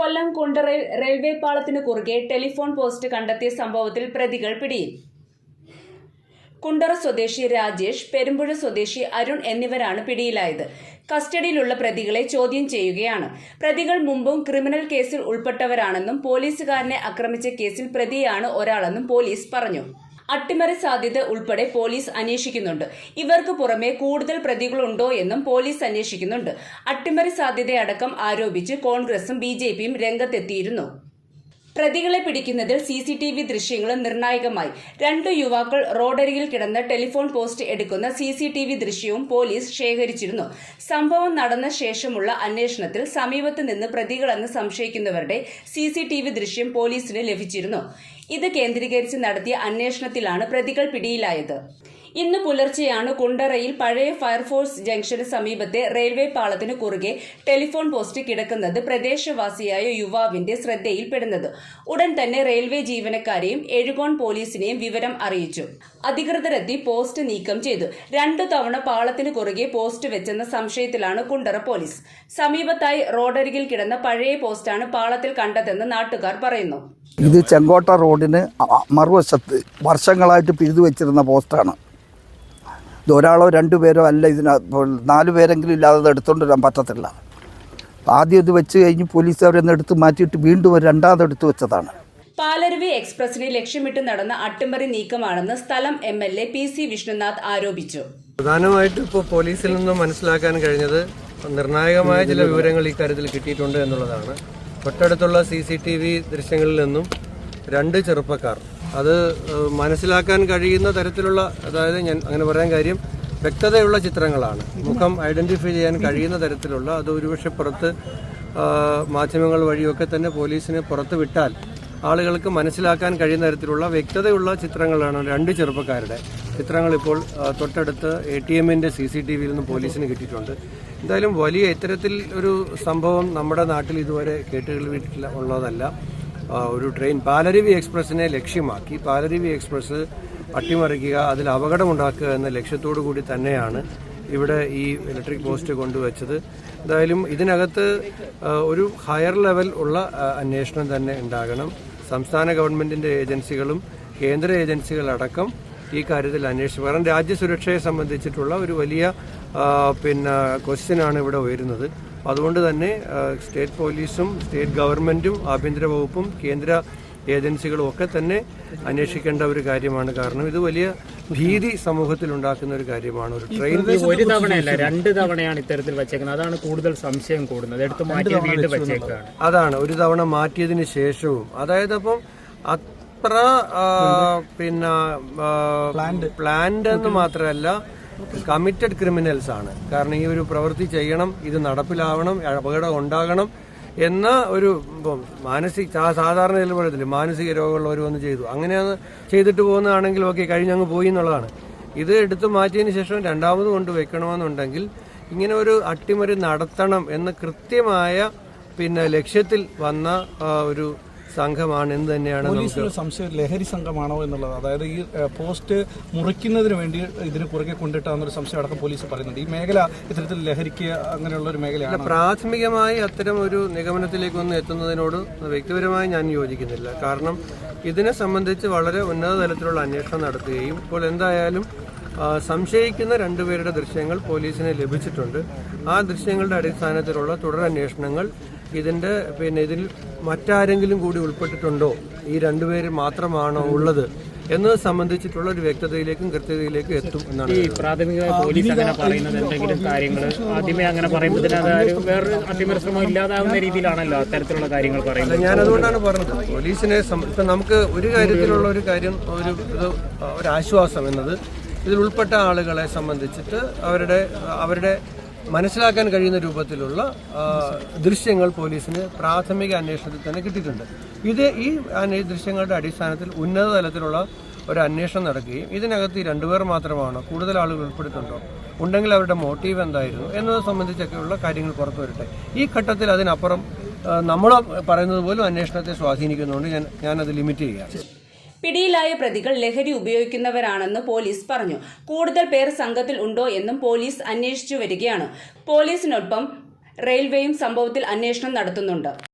കൊല്ലം കുണ്ടറയിൽ railway പാളത്തിനു കുറുകെ telephone post കണ്ടെത്തിയ സംഭവത്തിൽ പ്രതികൾ പിടിയിൽ. കുണ്ടറ സ്വദേശി രാജേഷ് പെരുമ്പുഴ സ്വദേശി അരുൺ എന്നിവരാണ് പിടിയിലായത്. കസ്റ്റഡിയിലുള്ള പ്രതികളെ ചോദ്യം ചെയ്യുകയാണ്. പ്രതികൾ മുമ്പും ക്രിമിനൽ കേസിൽ ഉൾപ്പെട്ടവരാണെന്നും പോലീസുകാരനെ ആക്രമിച്ച കേസിൽ പ്രതിയാണ് ഒരാളെന്നും പോലീസ് പറഞ്ഞു. അട്ടിമറി സാധ്യത ഉൾപ്പെടെ പോലീസ് അന്വേഷിക്കുന്നുണ്ട്. ഇവർക്ക് പുറമെ കൂടുതൽ പ്രതികളുണ്ടോ എന്നും പോലീസ് അന്വേഷിക്കുന്നുണ്ട്. അട്ടിമറി സാധ്യതയടക്കം ആരോപിച്ച് കോൺഗ്രസും ബി രംഗത്തെത്തിയിരുന്നു. പ്രതികളെ പിടിക്കുന്നതിൽ സി സി ടി വി ദൃശ്യങ്ങളും നിർണായകമായി. രണ്ടു യുവാക്കൾ റോഡരികിൽ കിടന്ന് ടെലിഫോൺ പോസ്റ്റ് എടുക്കുന്ന സി സി ടി വി ദൃശ്യവും പോലീസ് ശേഖരിച്ചിരുന്നു. സംഭവം നടന്ന ശേഷമുള്ള അന്വേഷണത്തിൽ സമീപത്ത് നിന്ന് പ്രതികളെന്ന് സംശയിക്കുന്നവരുടെ സി സി ടി വി ദൃശ്യം പോലീസിന് ലഭിച്ചിരുന്നു. ഇത് കേന്ദ്രീകരിച്ച് നടത്തിയ അന്വേഷണത്തിലാണ് പ്രതികൾ പിടിയിലായത്. ഇന്ന് പുലർച്ചെയാണ് കുണ്ടറയിൽ പഴയ ഫയർഫോഴ്സ് ജംഗ്ഷന് സമീപത്തെ റെയിൽവേ പാളത്തിന് കുറുകെ ടെലിഫോൺ പോസ്റ്റ് കിടക്കുന്നത് പ്രദേശവാസിയായ യുവാവിന്റെ ശ്രദ്ധയിൽപ്പെടുന്നത്. ഉടൻ തന്നെ റെയിൽവേ ജീവനക്കാരെയും എഴുകോൺ പോലീസിനെയും വിവരം അറിയിച്ചു. അധികൃതരെത്തി പോസ്റ്റ് നീക്കം ചെയ്തു. രണ്ടു തവണ പാളത്തിന് കുറുകെ പോസ്റ്റ് വെച്ചെന്ന സംശയത്തിലാണ് കുണ്ടറ പോലീസ്. സമീപത്തായി റോഡരികിൽ കിടന്ന പഴയ പോസ്റ്റാണ് പാളത്തിൽ കണ്ടതെന്ന് നാട്ടുകാർ പറയുന്നു. ഇത് ചെങ്കോട്ട റോഡിന് മറുവശത്ത് വർഷങ്ങളായിട്ട് പിഴുതു വെച്ചിരുന്ന പോസ്റ്റാണ്. ഇത് ഒരാളോ രണ്ടു പേരോ അല്ല ഇതിനകത്ത് നാല് പേരെങ്കിലും ഇല്ലാതെ എടുത്തുകൊണ്ട് വരാൻ പറ്റത്തില്ല. ആദ്യം ഇത് വെച്ച് കഴിഞ്ഞ് പോലീസ് അവരെന്ന് എടുത്ത് മാറ്റിയിട്ട് വീണ്ടും ഒരു രണ്ടാമത് എടുത്ത് വെച്ചതാണ്. പാലരുവി എക്സ്പ്രസിനെ ലക്ഷ്യമിട്ട് നടന്ന അട്ടിമറി നീക്കമാണെന്ന് സ്ഥലം M L A P C Vishnunath ആരോപിച്ചു. പ്രധാനമായിട്ടും ഇപ്പോൾ പോലീസിൽ നിന്നും മനസ്സിലാക്കാൻ കഴിഞ്ഞത് നിർണായകമായ ചില വിവരങ്ങൾ ഈ കാര്യത്തിൽ കിട്ടിയിട്ടുണ്ട് എന്നുള്ളതാണ്. തൊട്ടടുത്തുള്ള സി സി ടി വി ദൃശ്യങ്ങളിൽ നിന്നും രണ്ട് ചെറുപ്പക്കാർ അത് മനസ്സിലാക്കാൻ കഴിയുന്ന തരത്തിലുള്ള അതായത് ഞാൻ അങ്ങനെ പറയാൻ കാര്യം വ്യക്തതയുള്ള ചിത്രങ്ങളാണ്. മുഖം ഐഡന്റിഫൈ ചെയ്യാൻ കഴിയുന്ന തരത്തിലുള്ള അത് ഒരുപക്ഷെ പുറത്ത് മാധ്യമങ്ങൾ വഴിയൊക്കെ തന്നെ പോലീസിനെ പുറത്ത് വിട്ടാൽ ആളുകൾക്ക് മനസ്സിലാക്കാൻ കഴിയുന്ന തരത്തിലുള്ള വ്യക്തതയുള്ള ചിത്രങ്ങളാണ് രണ്ട് ചെറുപ്പക്കാരുടെ. ചിത്രങ്ങൾ ഇപ്പോൾ തൊട്ടടുത്ത് എ ടി എമ്മിന്റെ സി സി ടി വിയിൽ നിന്ന് പോലീസിന് കിട്ടിയിട്ടുണ്ട്. എന്തായാലും വലിയ ഇത്തരത്തിൽ ഒരു സംഭവം നമ്മുടെ നാട്ടിൽ ഇതുവരെ കേട്ടുകളിൽ ഉള്ളതല്ല. ഒരു ട്രെയിൻ പാലരുവി എക്സ്പ്രസ്സിനെ ലക്ഷ്യമാക്കി. പാലരുവി എക്സ്പ്രസ് അട്ടിമറിക്കുക അതിൽ അപകടമുണ്ടാക്കുക എന്ന ലക്ഷ്യത്തോടു കൂടി തന്നെയാണ് ഇവിടെ ഈ ഇലക്ട്രിക് പോസ്റ്റ് കൊണ്ടുവച്ചത്. എന്തായാലും ഇതിനകത്ത് ഒരു ഹയർ ലെവൽ ഉള്ള അന്വേഷണം തന്നെ ഉണ്ടാകണം. സംസ്ഥാന ഗവൺമെന്റിന്റെ ഏജൻസികളും കേന്ദ്ര ഏജൻസികളടക്കം ഈ കാര്യത്തിൽ അന്വേഷിച്ചു. കാരണം രാജ്യസുരക്ഷയെ സംബന്ധിച്ചിട്ടുള്ള ഒരു വലിയ പിന്നെ ക്വസ്റ്റ്യനാണ് ഇവിടെ ഉയരുന്നത്. അതുകൊണ്ട് തന്നെ സ്റ്റേറ്റ് പോലീസും സ്റ്റേറ്റ് ഗവൺമെന്റും ആഭ്യന്തര വകുപ്പും കേന്ദ്ര ഏജൻസികളും ഒക്കെ തന്നെ അന്വേഷിക്കേണ്ട ഒരു കാര്യമാണ്. കാരണം ഇത് വലിയ ഭീതി സമൂഹത്തിൽ ഉണ്ടാക്കുന്ന ഒരു കാര്യമാണ്. ഒരു ട്രെയിൻ ഒരു തവണയല്ല രണ്ട് തവണയാണ് ഇത്തരത്തിൽ വെച്ചേക്കുന്നത്. അതാണ് കൂടുതൽ സംശയം കൂടുന്നത്. എടുത്ത് മാറ്റി വീണ്ടും വെച്ചേക്കാണ്. അതാണ്. ഒരു തവണ മാറ്റിയതിന് ശേഷവും. അതായത് അപ്പം അത്ര പിന്നെ പ്ലാൻഡ് എന്ന് മാത്രമല്ല കമ്മിറ്റഡ് ക്രിമിനൽസ് ആണ്. കാരണം ഈ ഒരു പ്രവൃത്തി ചെയ്യണം ഇത് നടപ്പിലാവണം അപകടം ഉണ്ടാകണം എന്ന ഒരു മാനസിക സാധാരണ പറയത്തില്ലേ മാനസിക രോഗമുള്ളവർ വന്ന് ചെയ്തു. അങ്ങനെയാണ് ചെയ്തിട്ട് പോകുന്നതാണെങ്കിൽ ഓക്കെ കഴിഞ്ഞങ്ങ് പോയി എന്നുള്ളതാണ്. ഇത് എടുത്തു മാറ്റിയതിന് ശേഷം രണ്ടാമത് കൊണ്ട് വെക്കണമെന്നുണ്ടെങ്കിൽ ഇങ്ങനെ ഒരു അട്ടിമറി നടത്തണം എന്ന കൃത്യമായ പിന്നെ ലക്ഷ്യത്തിൽ വന്ന ഒരു സംഘമാണ് എന്ന് തന്നെയാണ് പോലീസിന് സംശയം ലഹരി സംഘമാണോ എന്നുള്ളത്. അതായത് ഈ പോസ്റ്റ് മുറിക്കുന്നതിന് വേണ്ടി ഇതിന് കുറുകെ കൊണ്ടിട്ടാന്നൊരു സംശയം അടക്കം പോലീസ് പറയുന്നുണ്ട്. ഈ മേഖല ഇത്തരത്തിൽ ലഹരിക്ക് അങ്ങനെയുള്ള ഒരു മേഖലയാണ്. പ്രാഥമികമായി അത്തരം ഒരു നിഗമനത്തിലേക്ക് നിഗമനത്തിലേക്കൊന്നും എത്തുന്നതിനോട് വ്യക്തിപരമായി ഞാൻ യോജിക്കുന്നില്ല. കാരണം ഇതിനെ സംബന്ധിച്ച് വളരെ ഉന്നത തലത്തിലുള്ള അന്വേഷണം നടത്തുകയും ഇപ്പോൾ എന്തായാലും സംശയിക്കുന്ന രണ്ടുപേരുടെ ദൃശ്യങ്ങൾ പോലീസിന് ലഭിച്ചിട്ടുണ്ട്. ആ ദൃശ്യങ്ങളുടെ അടിസ്ഥാനത്തിലുള്ള തുടരന്വേഷണങ്ങൾ ഇതിന്റെ പിന്നെ ഇതിൽ മറ്റാരെങ്കിലും കൂടി ഉൾപ്പെട്ടിട്ടുണ്ടോ? ഈ രണ്ടുപേര് മാത്രമാണോ ഉള്ളത്? എന്നത് സംബന്ധിച്ചിട്ടുള്ള ഒരു വ്യക്തതയിലേക്കും കൃത്യതയിലേക്കും എത്തും എന്നാണ് ഈ പ്രാഥമിക പോലീസ് അങ്ങനെ പറയുന്നത് എന്തെങ്കിലും കാര്യങ്ങൾ ആദ്യമേ അങ്ങനെ പറയുമ്പോൾ വേറൊരു അട്ടിമറി ശ്രമം ഇല്ലാതാവുന്ന രീതിയിലാണല്ലോ അത്തരത്തിലുള്ള കാര്യങ്ങൾ പറയുന്നത്. ഞാൻ അതുകൊണ്ടാണ് പറഞ്ഞത്. പോലീസിനെ ഇപ്പം നമുക്ക് ഒരു കാര്യത്തിലുള്ള ഒരു കാര്യം ഒരു ഇത് ഒരു ആശ്വാസം എന്നത് ഇതിൽ ഉൾപ്പെട്ട ആളുകളെ സംബന്ധിച്ചിട്ട് അവരുടെ അവരുടെ മനസ്സിലാക്കാൻ കഴിയുന്ന രൂപത്തിലുള്ള ദൃശ്യങ്ങൾ പോലീസിന് പ്രാഥമിക അന്വേഷണത്തിൽ തന്നെ കിട്ടിയിട്ടുണ്ട്. ഇത് ഈ ദൃശ്യങ്ങളുടെ അടിസ്ഥാനത്തിൽ ഉന്നത തലത്തിലുള്ള ഒരു അന്വേഷണം നടക്കുകയും ഇതിനകത്ത് രണ്ടുപേർ മാത്രമാണ് കൂടുതൽ ആളുകൾ ഉൾപ്പെടുത്തുന്നുണ്ടോ ഉണ്ടെങ്കിൽ അവരുടെ മോട്ടീവ് എന്തായിരുന്നു എന്നത് സംബന്ധിച്ചൊക്കെയുള്ള കാര്യങ്ങൾ പുറത്തു വരട്ടെ. ഈ ഘട്ടത്തിൽ അതിനപ്പുറം നമ്മൾ പറയുന്നത് പോലും അന്വേഷണത്തെ സ്വാധീനിക്കുന്നതുകൊണ്ട് ഞാൻ ഞാനത് ലിമിറ്റ് ചെയ്യുക പിടിയിലായ പ്രതികൾ ലഹരി ഉപയോഗിക്കുന്നവരാണെന്ന് പോലീസ് പറഞ്ഞു. കൂടുതൽ പേർ സംഘത്തിൽ ഉണ്ടോ എന്നും പോലീസ് അന്വേഷിച്ചു വരികയാണ്. പോലീസിനൊപ്പം റെയിൽവേയും സംഭവത്തിൽ അന്വേഷണം നടത്തുന്നുണ്ട്.